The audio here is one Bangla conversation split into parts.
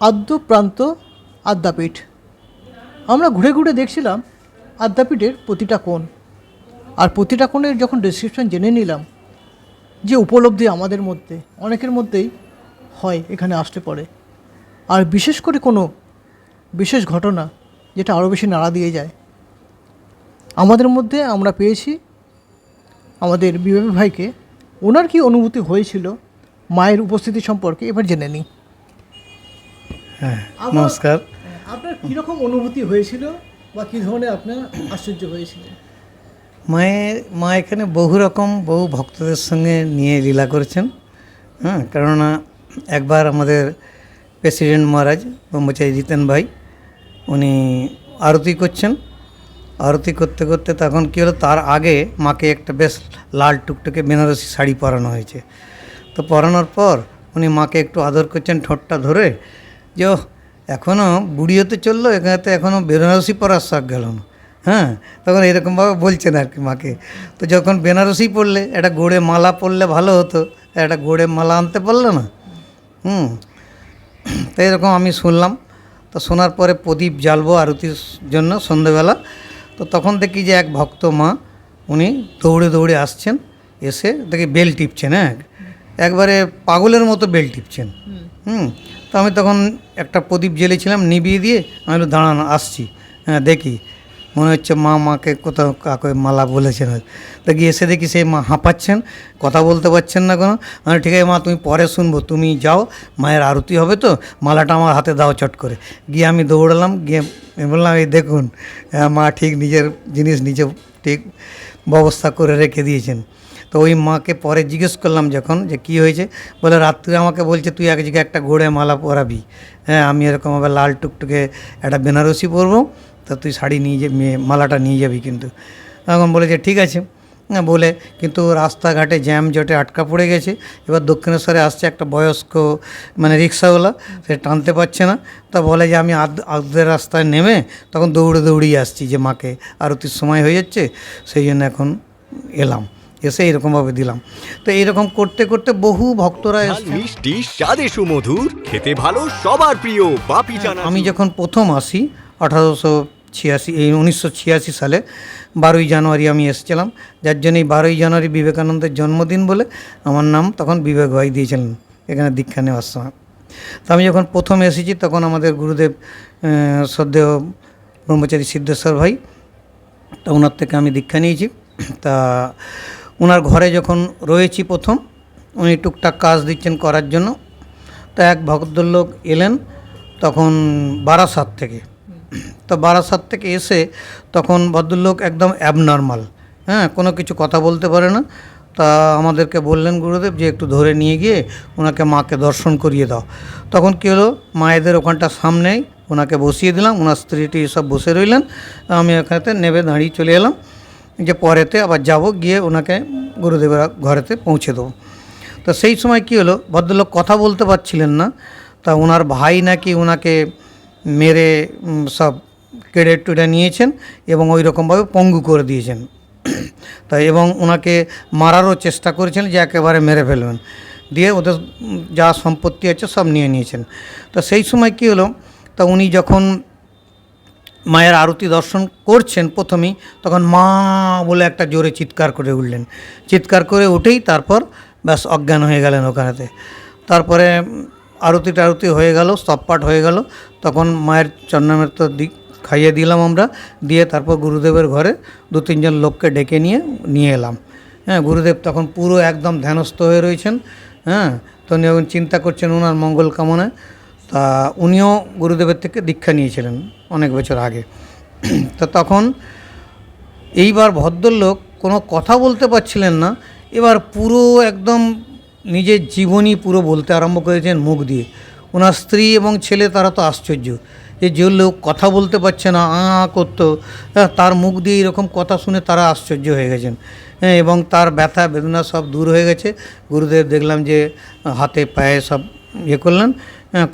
আদ্য প্রান্ত আদ্যাপীঠ। আমরা ঘুরে ঘুরে দেখছিলাম আদ্যাপীঠের প্রতিটা কোণ। আর প্রতিটা কোণের যখন ডেসক্রিপশন জেনে নিলাম যে উপলব্ধি আমাদের মধ্যে, অনেকের মধ্যেই হয়, এখানে আসতে পারে। আর বিশেষ করে কোনো বিশেষ ঘটনা যেটা আরও বেশি নাড়া দিয়ে যায়। আমাদের মধ্যে আমরা পেয়েছি আমাদের বিবেক ভাইকে, ওনার কি অনুভূতি হয়েছিল, মায়ের উপস্থিতি সম্পর্কে এবার জেনে নিই। হ্যাঁ নমস্কার। আপনার কীরকম অনুভূতি হয়েছিল বা কী ধরনের আপনার আশ্চর্য হয়েছিল? মায়ের মা এখানে বহু রকম বহু ভক্তদের সঙ্গে নিয়ে লীলা করেছেন হ্যাঁ কেননা একবার আমাদের প্রেসিডেন্ট মহারাজ ব্রহ্মচারী জিতেন ভাই উনি আরতি করছেন। আরতি করতে করতে তখন কী হলো তার আগে মাকে একটা বেশ লাল টুকটুকে বেনারসি শাড়ি পরানো হয়েছে। তো পরানোর পর উনি মাকে একটু আদর করছেন ঠোঁটটা ধরে যে এখনও বুড়ি হতে চলল এখানে তো এখনও বেনারসি পরার শখ গেল না। হ্যাঁ তখন এরকমভাবে বলছেন আর কি মাকে। তো যখন বেনারসি পড়লে একটা গোড়ে মালা পরলে ভালো হতো একটা গোড়ে মালা আনতে পারল না। হুম তো এরকম আমি শুনলাম। তো শোনার পরে প্রদীপ জ্বালবো আরতির জন্য সন্ধেবেলা। তো তখন দেখি যে এক ভক্ত মা উনি দৌড়ে দৌড়ে আসছেন এসে দেখি বেল টিপছেন হ্যাঁ। একবারে পাগলের মতো বেল টিপছেন। হুম তো আমি তখন একটা প্রদীপ জ্বেলেছিলাম নিবিয়ে দিয়ে আমি বললাম, দাঁড়ান আসছি। হ্যাঁ দেখি। মনে হচ্ছে মা মাকে কোথাও কাকে মালা বলেছেন। তো গিয়ে এসে দেখি সেই মা হাঁপাচ্ছেন কথা বলতে পারছেন না কোনো। মানে ঠিক আছে মা তুমি পরে শুনব তুমি যাও মায়ের আরতি হবে তো মালাটা আমার হাতে দাও চট করে। গিয়ে আমি দৌড়ালাম গিয়ে বললাম এই দেখুন হ্যাঁ, মা ঠিক নিজের জিনিস নিজে ঠিক ব্যবস্থা করে রেখে দিয়েছেন। তো ওই মাকে পরে জিজ্ঞেস করলাম যখন যে কি হয়েছে? বলে রাত্রে আমাকে বলছে, তুই এক জায়গায় একটা ঘোড়ে মালা পরাবি। হ্যাঁ আমি এরকমভাবে লাল টুকটুকে একটা বেনারসি পরবো, তো তুই শাড়ি নিয়ে যে, মালাটা নিয়ে যাবি কিন্তু। এখন বলেছে ঠিক আছে। বলে। কিন্তু রাস্তাঘাটে জ্যাম জটে আটকা পড়ে গেছে। এবার দক্ষিণেশ্বরে আসছে একটা বয়স্ক মানে রিক্সাওয়ালা। সে টানতে পারছে না। তা বলে যে আমি আধ রাস্তায় নেমে তখন দৌড়ে দৌড়িয়ে আসছি যে মাকে। আরতির সময় হয়ে যাচ্ছে সেই জন্য এখন এলাম। এসে এরকমভাবে দিলাম। তো এরকম করতে করতে বহু ভক্তরা মিষ্টি স্বাদে সুমধুর খেতে ভালো সবার প্রিয় বাপি চানা আমি যখন প্রথম আসি আঠারোশো ছিয়াশি এই উনিশশো ছিয়াশি সালে বারোই জানুয়ারি আমি এসেছিলাম। যার জন্য এই বারোই জানুয়ারি বিবেকানন্দের জন্মদিন বলে আমার নাম তখন বিবেক ভাই দিয়েছিলেন এখানে দীক্ষা নেওয়ার সময়। তো আমি যখন প্রথম এসেছি তখন আমাদের গুরুদেব শ্রদ্ধেয় ব্রহ্মচারী সিদ্ধেশ্বর ভাই, তা ওনার থেকে আমি দীক্ষা নিয়েছি। তা ওনার ঘরে যখন রয়েছি প্রথম, উনি টুকটাক কাজ দিচ্ছেন করার জন্য। তা এক ভদ্রলোক এলেন তখন বারাসাত থেকে। তো বারাসাত থেকে এসে তখন ভদ্রলোক একদম অ্যাবনর্মাল হ্যাঁ কোনো কিছু কথা বলতে পারে না। তা আমাদেরকে বললেন, গুরুদেব, যে একটু ধরে নিয়ে গিয়ে ওনাকে মাকে দর্শন করিয়ে দাও। তখন কী হলো, মায়েদের ওখানটা সামনেই ওনাকে বসিয়ে দিলাম, ওনার স্ত্রীটি সব বসে রইলেন। আমি ওখানেতে নেবে দাঁড়িয়ে চলে এলাম, যে পরেতে আবার যাব, গিয়ে ওনাকে গুরুদেবের ঘরেতে পৌঁছে দেবো। তো সেই সময় কী হলো, ভদ্রলোক কথা বলতে পারছিলেন না। তা ওনার ভাই নাকি ওনাকে মেরে সব কেড়ে টেড়ে নিয়েছেন এবং ওই রকমভাবে পঙ্গু করে দিয়েছেন। তাই এবং ওনাকে মারারও চেষ্টা করেছেন যে একেবারে মেরে ফেলবেন। দিয়ে ওদের যা সম্পত্তি আছে সব নিয়ে নিয়েছেন। তো সেই সময় কী হলো, তা উনি যখন মায়ের আরতি দর্শন করছেন প্রথমেই, তখন মা বলে একটা জোরে চিৎকার করে উঠলেন। চিৎকার করে উঠেই তারপর ব্যাস অজ্ঞান হয়ে গেলেন ওখানেতে। তারপরে আরতি টারতি হয়ে গেল স্তবপাঠ হয়ে গেল। তখন মায়ের চন্নামের তো দিক খাইয়ে দিলাম আমরা, দিয়ে তারপর গুরুদেবের ঘরে দু তিনজন লোককে ডেকে নিয়ে নিয়ে এলাম। হ্যাঁ গুরুদেব তখন পুরো একদম ধ্যানস্থ হয়ে রয়েছেন। হ্যাঁ তো উনি এখন চিন্তা করছেন ওনার মঙ্গল কামনায়। তা উনিও গুরুদেবের থেকে দীক্ষা নিয়েছিলেন অনেক বছর আগে। তো তখন এইবার ভদ্রলোক কোনো কথা বলতে পারছিলেন না। এবার পুরো একদম নিজের জীবনী পুরো বলতে আরম্ভ করেছেন মুখ দিয়ে। ওনার স্ত্রী এবং ছেলে, তারা তো আশ্চর্য। যে যে লোক কথা বলতে পারছে না, আ করতো তার মুখ দিয়ে এরকম কথা শুনে তারা আশ্চর্য হয়ে গেছেন। এবং তার ব্যথা, বেদনা সব দূর হয়ে গেছে। গুরুদেব দেখলাম যে হাতে পায়ে সব ইয়ে করলেন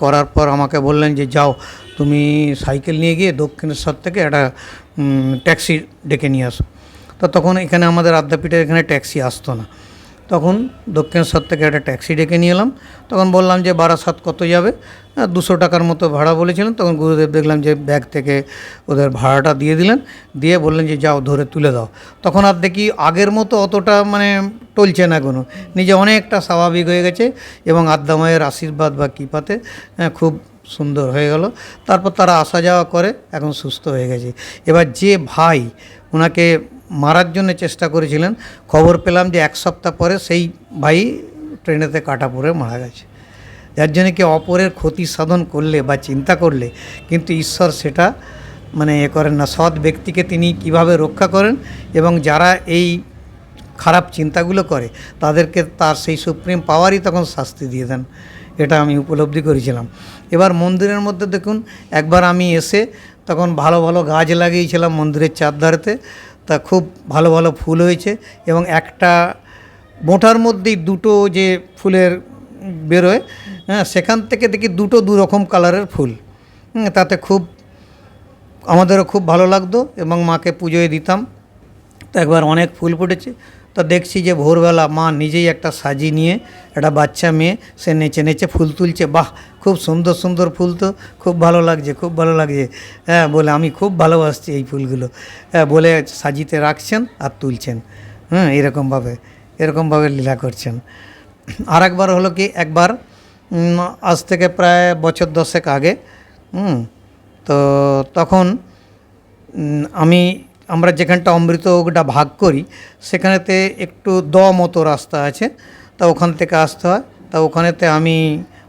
করার পর আমাকে বললেন যে, যাও, তুমি সাইকেল নিয়ে গিয়ে দক্ষিণেশ্বর থেকে একটা ট্যাক্সি ডেকে নিয়ে আসো। তো তখন এখানে আমাদের আদ্যাপীঠের এখানে ট্যাক্সি আসতো না। তখন দক্ষিণেশ্বর থেকে একটা ট্যাক্সি ডেকে নিয়ে এলাম। তখন বললাম যে বারাসাত কত যাবে? আহ, দুশো টাকার মতো ভাড়া বলেছিলেন। তখন গুরুদেব দেখলাম যে ব্যাগ থেকে ওদের ভাড়াটা দিয়ে দিলেন। দিয়ে বললেন যে যাও ধরে তুলে দাও। তখন আর দেখি আগের মতো অতটা মানে টলছে না কোনো। নিজে অনেকটা স্বাভাবিক হয়ে গেছে এবং আদ্যামায়ের আশীর্বাদ বা কৃপাতে আহ, খুব সুন্দর হয়ে গেল। তারপর তারা আসা যাওয়া করে এখন সুস্থ হয়ে গেছে। এবার যে ভাই ওনাকে মারার জন্য চেষ্টা করেছিলেন। খবর পেলাম যে এক সপ্তাহ পরে সেই ভাই ট্রেনেতে কাটা পড়ে মারা গেছে। যার জন্য কি অপরের ক্ষতি সাধন করলে বা চিন্তা করলে, কিন্তু ঈশ্বর সেটা মানে এ করেন না। সৎ ব্যক্তিকে তিনি কীভাবে রক্ষা করেন এবং যারা এই খারাপ চিন্তাগুলো করে, তাদেরকে তার সেই সুপ্রিম পাওয়ারই তখন শাস্তি দিয়ে দেন। এটা আমি উপলব্ধি করেছিলাম। এবার মন্দিরের মধ্যে দেখুন, একবার আমি এসে তখন ভালো ভালো গাছ লাগিয়েছিলাম মন্দিরের চারধারেতে। তা খুব ভালো ভালো ফুল হয়েছে এবং একটা মোটার মধ্যেই দুটো যে ফুলের বেরোয় হ্যাঁ সেখান থেকে দেখি দুটো দু রকম কালারের ফুল। তাতে খুব আমাদেরও খুব ভালো লাগতো এবং মাকে পুজোয় দিতাম। তো একবার অনেক ফুল ফুটেছে। তো দেখছি যে ভোরবেলা মা নিজেই একটা সাজি নিয়ে, একটা বাচ্চা মেয়ে, সে নেচে নেচে ফুল তুলছে। বাহ খুব সুন্দর সুন্দর ফুল তো, খুব ভালো লাগছে, খুব ভালো লাগছে। হ্যাঁ বলে আমি খুব ভালোবাসছি এই ফুলগুলো। হ্যাঁ বলে সাজিতে রাখছেন আর তুলছেন। হ্যাঁ এরকমভাবে এরকমভাবে লীলা করছেন। আর একবার হলো কি, একবার আজ থেকে প্রায় বছর দশেক আগে, হুম, তো তখন আমি, আমরা যেখানটা অমৃত ওটা ভাগ করি, সেখানেতে একটু দ মতো রাস্তা আছে। তা ওখান থেকে আসতে হয়। তা ওখানেতে আমি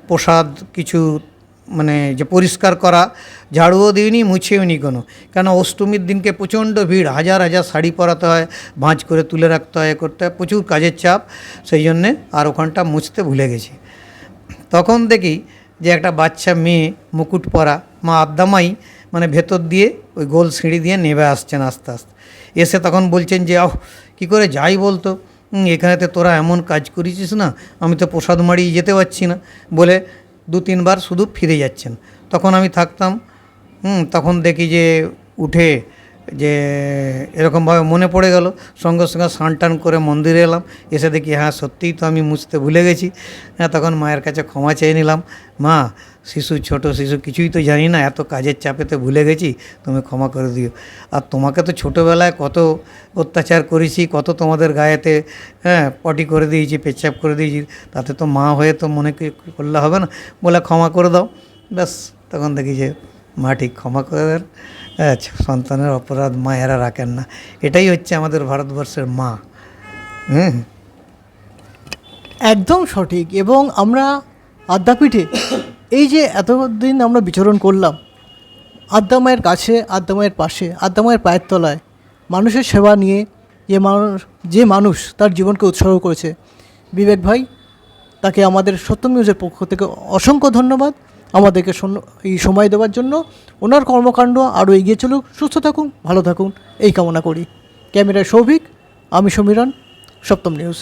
প্রসাদ কিছু মানে যে পরিষ্কার করা ঝাড়ুও দিইনি মুছেও নি কোনো। কেন অষ্টমীর দিনকে প্রচণ্ড ভিড় হাজার হাজার শাড়ি পরাতে হয় ভাঁজ করে তুলে রাখতে হয় করতে হয় প্রচুর কাজের চাপ সেই জন্যে আর ওখানটা মুছতে ভুলে গেছি। তখন দেখি যে একটা বাচ্চা মেয়ে মুকুট পরা মা আদ্দামাই মানে ভেতর দিয়ে ওই গোল সিঁড়ি দিয়ে নেমে আসছেন আস্তে আস্তে। এসে তখন বলছেন যে আহ কী করে যাই বলতো? "হুম, এখানেতে তোরা এমন কাজ করেছিস না, আমি তো প্রসাদ মাড়িয়ে যেতে পারছি না বলে দু তিনবার শুধু ফিরে যাচ্ছেন। তখন আমি থাকতাম তখন দেখি যে উঠে যে এরকমভাবে মনে পড়ে গেল। সঙ্গে সঙ্গে স্নান টান করে মন্দিরে এলাম। এসে দেখি হ্যাঁ সত্যিই তো আমি মুছতে ভুলে গেছি। হ্যাঁ তখন মায়ের কাছে ক্ষমা চেয়ে নিলাম। মা, শিশু ছোট, শিশু কিছুই তো জানি না, এত কাজের চাপেতে ভুলে গেছি, তুমি ক্ষমা করে দিও। আর তোমাকে তো ছোটোবেলায় কত অত্যাচার করেছি, কত তোমাদের গায়েতে হ্যাঁ পটি করে দিয়েছি, পেচ্ছাপ করে দিয়েছি, তাতে তো মা হয়ে তো মনে করলে হবে না। বলে ক্ষমা করে দাও। ব্যাস, তখন দেখি যে মা ঠিক ক্ষমা করে দেন। সন্তানের অপরাধ মায়েরা রাখেন না। এটাই হচ্ছে আমাদের ভারতবর্ষের মা। হুম? একদম সঠিক এবং আমরা আদ্যাপীঠে এই যে এতদিন আমরা বিচরণ করলাম আদ্যামায়ের কাছে আদ্যামায়ের পাশে আদ্যামায়ের পায়ের তলায়, মানুষের সেবা নিয়ে যে মানুষ যে মানুষ তার জীবনকে উৎসর্গ করেছে, বিবেক ভাই, তাকে আমাদের সত্য নিউজের পক্ষ থেকে অসংখ্য ধন্যবাদ। আমাদেরকে এই সময় দেওয়ার জন্য ওনার কর্মকাণ্ড আরও এগিয়ে চলুক। সুস্থ থাকুন, ভালো থাকুন, এই কামনা করি। ক্যামেরায় সৌভিক, আমি সমীরণ, সপ্তম নিউজ।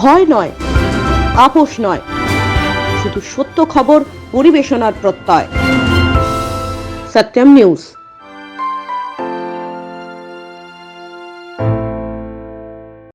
ভয় নয়, আপোষ নয়, শুধু সত্য খবর, পরিবেশনার প্রত্যয়। সত্যম নিউজ।